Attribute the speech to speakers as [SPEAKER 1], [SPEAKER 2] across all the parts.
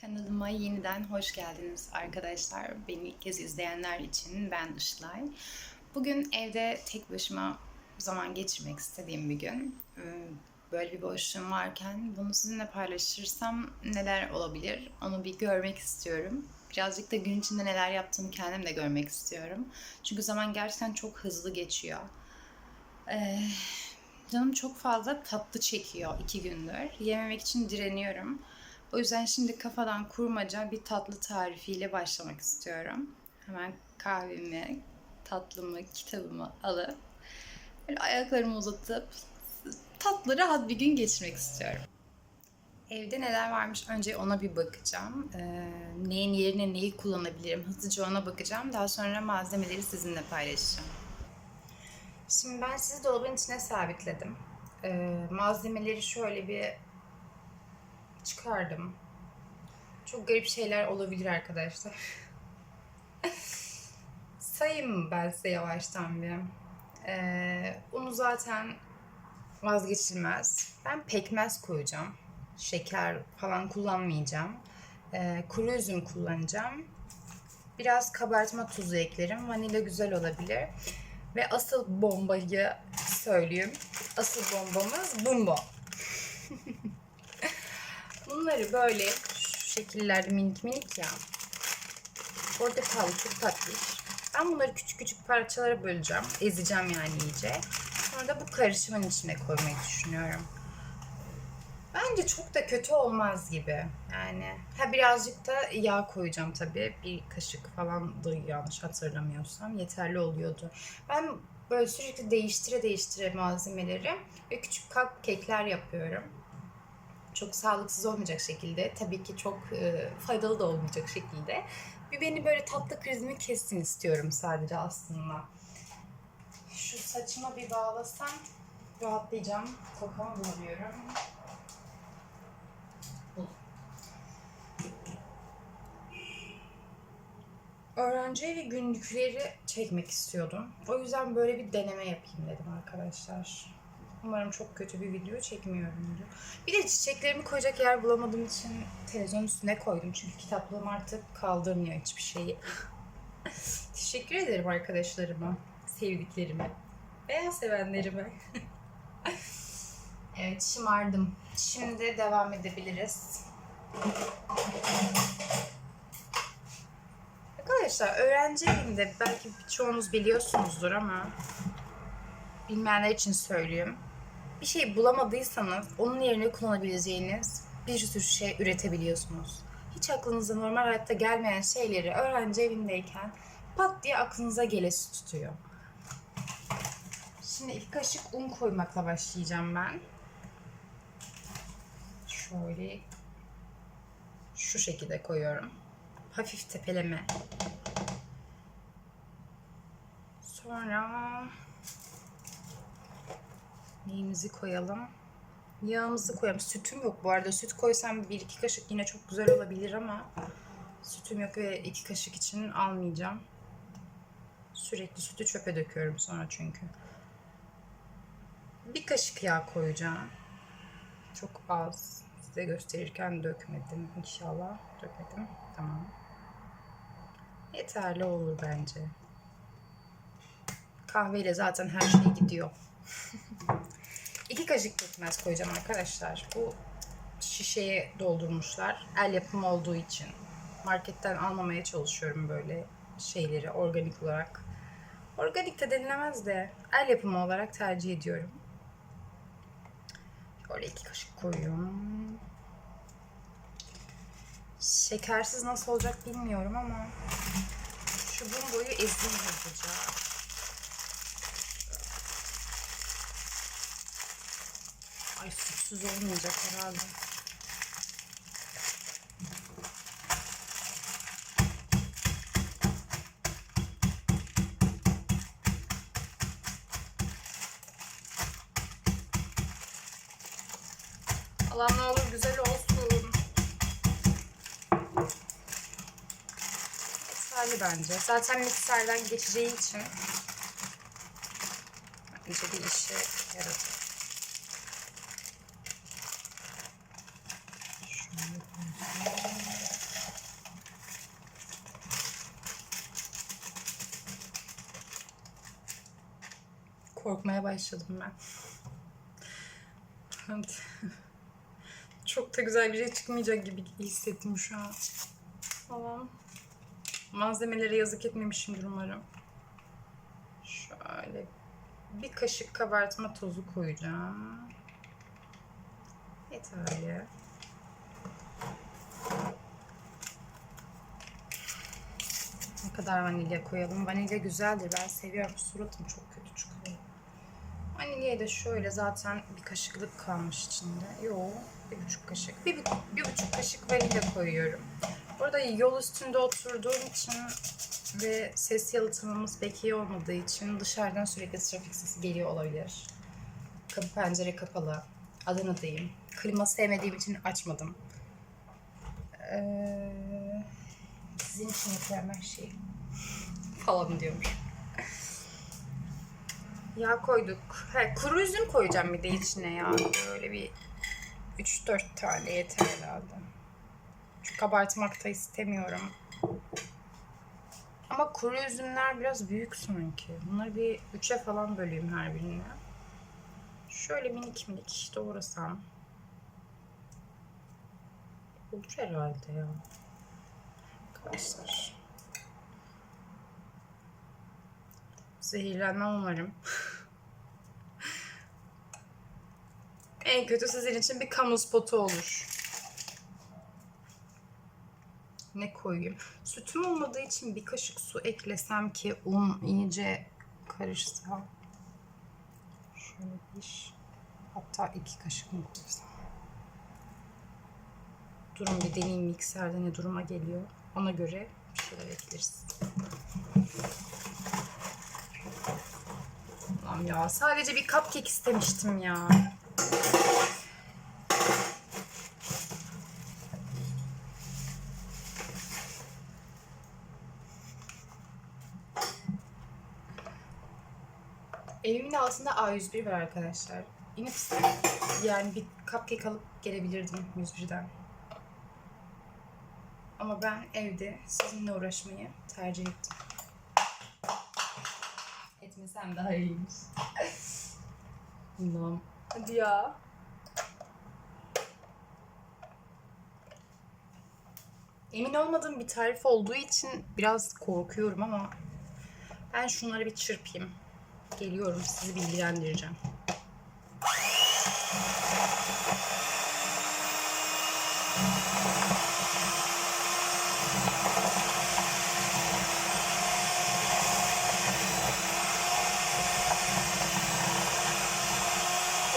[SPEAKER 1] Kanalıma yeniden hoş geldiniz arkadaşlar. Beni ilk kez izleyenler için ben Işılay. Bugün evde tek başıma zaman geçirmek istediğim bir gün. Ee, Böyle bir boşluğum varken bunu sizinle paylaşırsam neler olabilir onu bir görmek istiyorum. Birazcık da gün içinde neler yaptığımı kendim de görmek istiyorum. Çünkü zaman gerçekten çok hızlı geçiyor. Ee, canım çok fazla tatlı çekiyor iki gündür. Yememek için direniyorum. O yüzden şimdi kafadan kurmaca bir tatlı tarifiyle başlamak istiyorum. Hemen kahvemi, tatlımı, kitabımı alıp böyle ayaklarımı uzatıp tatlı rahat bir gün geçirmek istiyorum. Evde neler varmış önce ona bir bakacağım. Ee, neyin yerine neyi kullanabilirim hızlıca ona bakacağım. Daha sonra malzemeleri sizinle paylaşacağım. Şimdi ben sizi dolabın içine sabitledim. Ee, malzemeleri şöyle bir çıkardım. Çok garip şeyler olabilir arkadaşlar. Sayayım ben size yavaştan bir. Ee, unu zaten vazgeçilmez. Ben pekmez koyacağım. Şeker falan kullanmayacağım. Ee, kuru üzüm kullanacağım. Biraz kabartma tuzu eklerim. Vanilya güzel olabilir. Ve asıl bombayı söyleyeyim. Asıl bombamız bumbo. Bunları böyle şu şekillerde minik minik ya. Portakal çok tatlı. Ben bunları küçük küçük parçalara böleceğim. Ezeceğim yani iyice. Sonra da bu karışımın içine koymayı düşünüyorum. Bence çok da kötü olmaz gibi. Yani ha birazcık da yağ koyacağım tabii. Bir kaşık falan da yanlış hatırlamıyorsam yeterli oluyordu. Ben böyle sürekli değiştire değiştire malzemeleri ve küçük cupcake'ler yapıyorum çok sağlıksız olmayacak şekilde, tabii ki çok e, faydalı da olmayacak şekilde. Bir beni böyle tatlı krizimi kessin istiyorum sadece aslında. Şu saçıma bir bağlasam rahatlayacağım. Tokamı bulamıyorum. Bu. Öğrenci evi günlükleri çekmek istiyordum. O yüzden böyle bir deneme yapayım dedim arkadaşlar. Umarım çok kötü bir video çekmiyorumdur. Bir de çiçeklerimi koyacak yer bulamadığım için televizyon üstüne koydum. Çünkü kitaplığım artık kaldırmıyor hiçbir şeyi. Teşekkür ederim arkadaşlarıma, sevdiklerime veya sevenlerime. evet şımardım. Şimdi devam edebiliriz. Arkadaşlar öğrenci evinde belki birçoğunuz biliyorsunuzdur ama bilmeyenler için söyleyeyim. Bir şey bulamadıysanız onun yerine kullanabileceğiniz bir sürü şey üretebiliyorsunuz. Hiç aklınıza normal hayatta gelmeyen şeyleri öğrenci evindeyken pat diye aklınıza gelesi tutuyor. Şimdi iki kaşık un koymakla başlayacağım ben. Şöyle şu şekilde koyuyorum. Hafif tepeleme. Sonra neyimizi koyalım? Yağımızı koyalım. Sütüm yok bu arada. Süt koysam bir iki kaşık yine çok güzel olabilir ama sütüm yok ve iki kaşık için almayacağım. Sürekli sütü çöpe döküyorum sonra çünkü. Bir kaşık yağ koyacağım. Çok az. Size gösterirken dökmedim inşallah. Dökmedim. Tamam. Yeterli olur bence. Kahveyle zaten her şey gidiyor. İki kaşık pekmez koyacağım arkadaşlar. Bu şişeye doldurmuşlar. El yapımı olduğu için. Marketten almamaya çalışıyorum böyle şeyleri organik olarak. Organik de denilemez de el yapımı olarak tercih ediyorum. Şöyle iki kaşık koyuyorum. Şekersiz nasıl olacak bilmiyorum ama şu bumboyu ezeyim hızlıca. Ay sütsüz olmayacak herhalde. Allah ne olur güzel olsun. Yeterli bence. Zaten mikserden geçeceği için bence bir işe yarar. Korkmaya başladım ben. Çok da güzel bir şey çıkmayacak gibi hissettim şu an. Tamam. Malzemelere yazık etmemişimdir umarım. Şöyle bir kaşık kabartma tozu koyacağım. Yeterli. Kadar vanilya koyalım? Vanilya güzeldir. Ben seviyorum. Suratım çok kötü çıkıyor. Vanilyayı da şöyle zaten bir kaşıklık kalmış içinde. Yok, bir buçuk kaşık. Bir, bir buçuk kaşık vanilya koyuyorum. Burada yol üstünde oturduğum için ve ses yalıtımımız pek iyi olmadığı için dışarıdan sürekli trafik sesi geliyor olabilir. Kapı pencere kapalı. Adana'dayım. Klima sevmediğim için açmadım. Ee, sizin için yapıyorum her şeyi. Falan diyormuş. Yağ koyduk. He, kuru üzüm koyacağım bir de içine ya. Böyle bir 3-4 tane yeter herhalde. Çünkü kabartmak da istemiyorum. Ama kuru üzümler biraz büyük sanki. Bunları bir üçe falan böleyim her birine. Şöyle minik minik doğrasam. Olur herhalde ya. Arkadaşlar. Zehirlenmem umarım. en kötü sizin için bir kamu spotu olur. Ne koyayım? Sütüm olmadığı için bir kaşık su eklesem ki un iyice karışsa. Şöyle bir, hatta iki kaşık mı koysam? Durun bir deneyeyim mikserde ne duruma geliyor. Ona göre bir şeyler ekleriz. Allah'ım ya sadece bir cupcake istemiştim ya. Evimin altında A101 var arkadaşlar. İnip yani bir cupcake alıp gelebilirdim 101'den. Ama ben evde sizinle uğraşmayı tercih ettim. Etmesem daha iyiymiş. Allah'ım. Hadi ya. Emin olmadığım bir tarif olduğu için biraz korkuyorum ama ben şunları bir çırpayım. Geliyorum sizi bilgilendireceğim.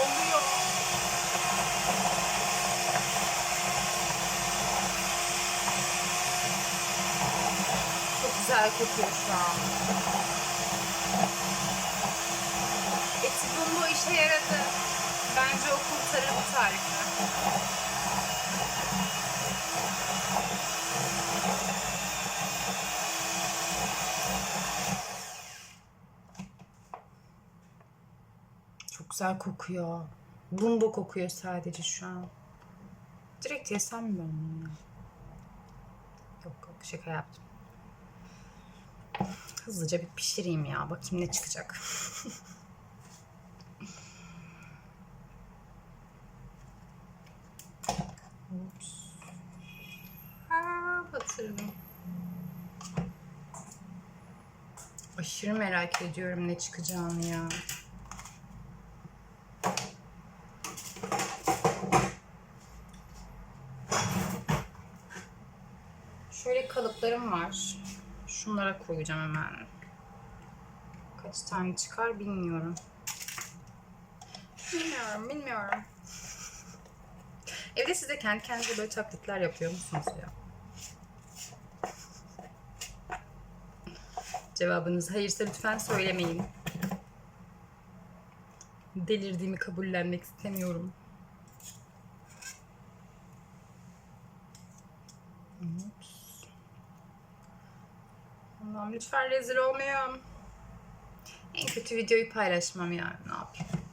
[SPEAKER 1] Oluyor. Çok güzel kokuyor şu an. Eti bu işe yaradı. Bence o kurtarır bu tarifi. Çok güzel kokuyor. Bumbu kokuyor sadece şu an. Direkt yesem mi ben bunu? Yok yok şaka yaptım. Hızlıca bir pişireyim ya. Bakayım ne çıkacak. Aa, batırdım. Aşırı merak ediyorum ne çıkacağını ya. Şöyle kalıplarım var. Şunlara koyacağım hemen. Kaç tane çıkar bilmiyorum. Bilmiyorum, bilmiyorum. Evde siz de kendi kendinize böyle taklitler yapıyor musunuz ya? Cevabınız hayırsa lütfen söylemeyin. Delirdiğimi kabullenmek istemiyorum. olmam. Lütfen rezil olmayalım. En kötü videoyu paylaşmam yani ne yapayım.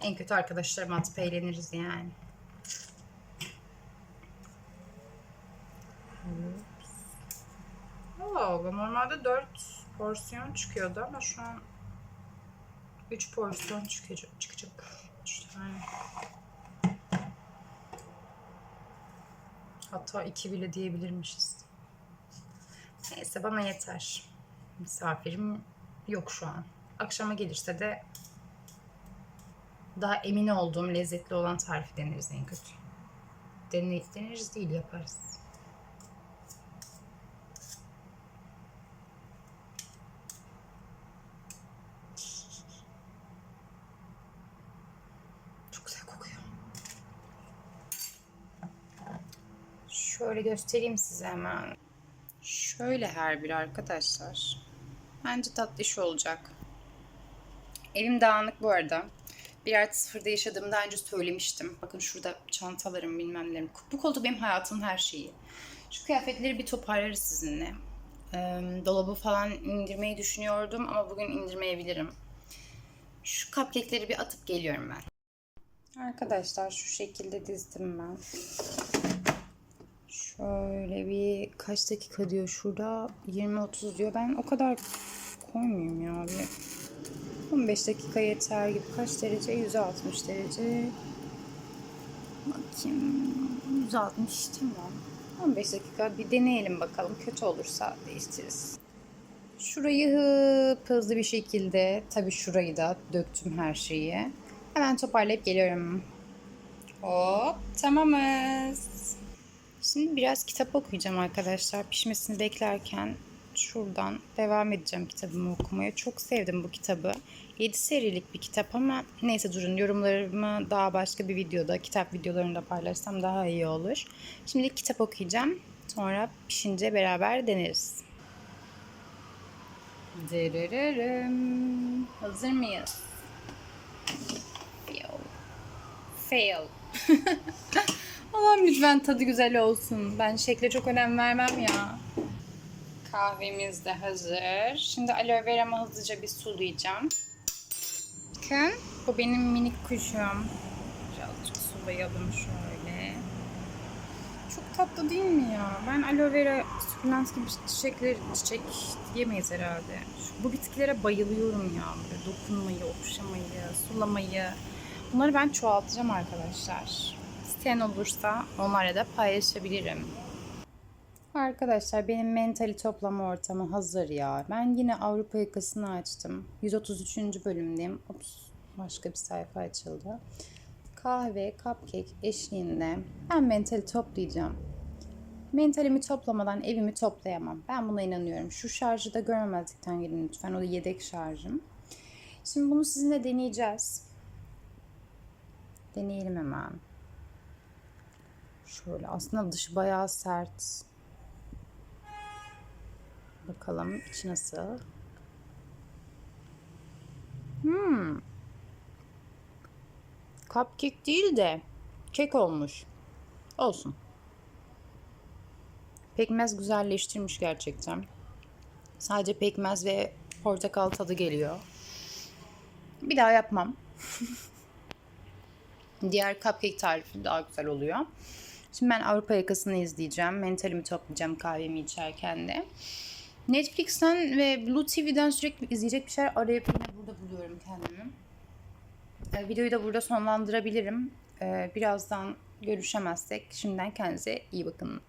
[SPEAKER 1] En kötü arkadaşlarım atıp eğleniriz yani.
[SPEAKER 2] Allah normalde 4 porsiyon çıkıyordu ama şu an 3 porsiyon çıkacak. çıkacak. tane. Hatta 2 bile diyebilirmişiz. Neyse bana yeter. Misafirim yok şu an. Akşama gelirse de daha emin olduğum lezzetli olan tarifi deneriz en kötü. Dene, deneriz değil yaparız. Çok güzel kokuyor. Şöyle göstereyim size hemen. Şöyle her bir arkadaşlar. Bence tatlı iş olacak. Elim dağınık bu arada. Bir artı sıfırda yaşadığımı daha önce söylemiştim. Bakın şurada çantalarım bilmem nelerim. Bu koltuk benim hayatımın her şeyi. Şu kıyafetleri bir toparlarız sizinle. Ee, dolabı falan indirmeyi düşünüyordum ama bugün indirmeyebilirim. Şu cupcake'leri bir atıp geliyorum ben. Arkadaşlar şu şekilde dizdim ben. Şöyle bir kaç dakika diyor şurada 20-30 diyor. Ben o kadar koymayayım ya. Bir 15 dakika yeter gibi. Kaç derece? 160 derece. Bakayım. 160 tamam. 15 dakika bir deneyelim bakalım. Kötü olursa değiştiririz. Şurayı hıp hızlı bir şekilde tabii şurayı da döktüm her şeyi. Hemen toparlayıp geliyorum. Hop tamamız. Şimdi biraz kitap okuyacağım arkadaşlar. Pişmesini beklerken şuradan devam edeceğim kitabımı okumaya. Çok sevdim bu kitabı. 7 serilik bir kitap ama neyse durun yorumlarımı daha başka bir videoda, kitap videolarında paylaşsam daha iyi olur. Şimdi kitap okuyacağım. Sonra pişince beraber deneriz. Dırırırım. Hazır mıyız? Fail. Fail. Allah'ım lütfen tadı güzel olsun. Ben şekle çok önem vermem ya. Kahvemiz de hazır. Şimdi aloe vera'mı hızlıca bir sulayacağım. Bakın bu benim minik kuşum. Birazcık sulayalım şöyle. Çok tatlı değil mi ya? Ben aloe vera, sukulent gibi çiçekler, çiçek diyemeyiz herhalde. Şu- Bu bitkilere bayılıyorum ya. Böyle dokunmayı, okşamayı, sulamayı. Bunları ben çoğaltacağım arkadaşlar. İsteyen olursa onlarla da paylaşabilirim. Arkadaşlar benim mentali toplama ortamı hazır ya. Ben yine Avrupa yakasını açtım. 133. bölümdeyim. Ops, başka bir sayfa açıldı. Kahve, cupcake eşliğinde ben mentali toplayacağım. Mentalimi toplamadan evimi toplayamam. Ben buna inanıyorum. Şu şarjı da görmemezlikten gelin lütfen. O da yedek şarjım. Şimdi bunu sizinle deneyeceğiz. Deneyelim hemen. Şöyle aslında dışı bayağı sert. Bakalım içi nasıl? Hmm. Cupcake değil de kek olmuş. Olsun. Pekmez güzelleştirmiş gerçekten. Sadece pekmez ve portakal tadı geliyor. Bir daha yapmam. Diğer cupcake tarifi daha güzel oluyor. Şimdi ben Avrupa yakasını izleyeceğim. Mentalimi toplayacağım kahvemi içerken de. Netflix'ten ve Blue TV'den sürekli izleyecek bir şeyler arayıp yine burada buluyorum kendimi. Ee, videoyu da burada sonlandırabilirim. Ee, birazdan görüşemezsek şimdiden kendinize iyi bakın.